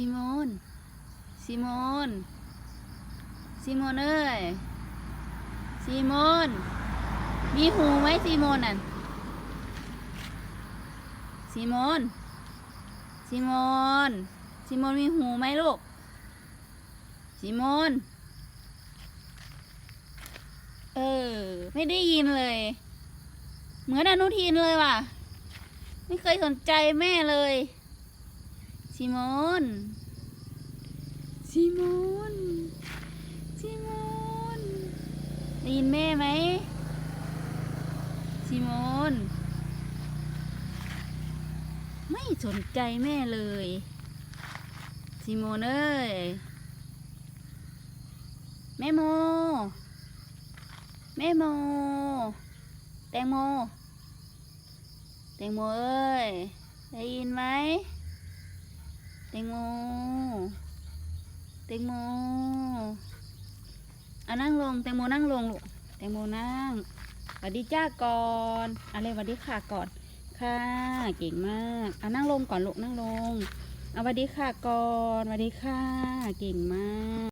ซิโมนซิโมนซิโมนเอ้ยซิโมนมีหูไหมซิโมนน่ะซิโมนซิโมนซิโมนมีหูไหมลูกซิโมนเออ ไม่ได้ยินเลย เหมือนอนุทินเลยว่ะ ไม่เคยสนใจแม่เลย ซิโมนซิโมนซิโมนได้ยินแม่ไหมซิโมนไม่สนใจแม่เลยซิโมนเอ้ยแม่โม แม่โม แตงโม แตงโมเอ้ย ได้ยินไหม แตงโมแตงโมเอานั่งลงแตงโมนั่งลงลูกแตงโมนั่งสวัสดีจ้าก่อนอะไรสวัสดีค่ะก่อนค่ะเก่งมากเอานั่งลงก่อนลูกนั่งลงเอาสวัสดีค่ะก่อนสวัสดีค่ะเก่งมาก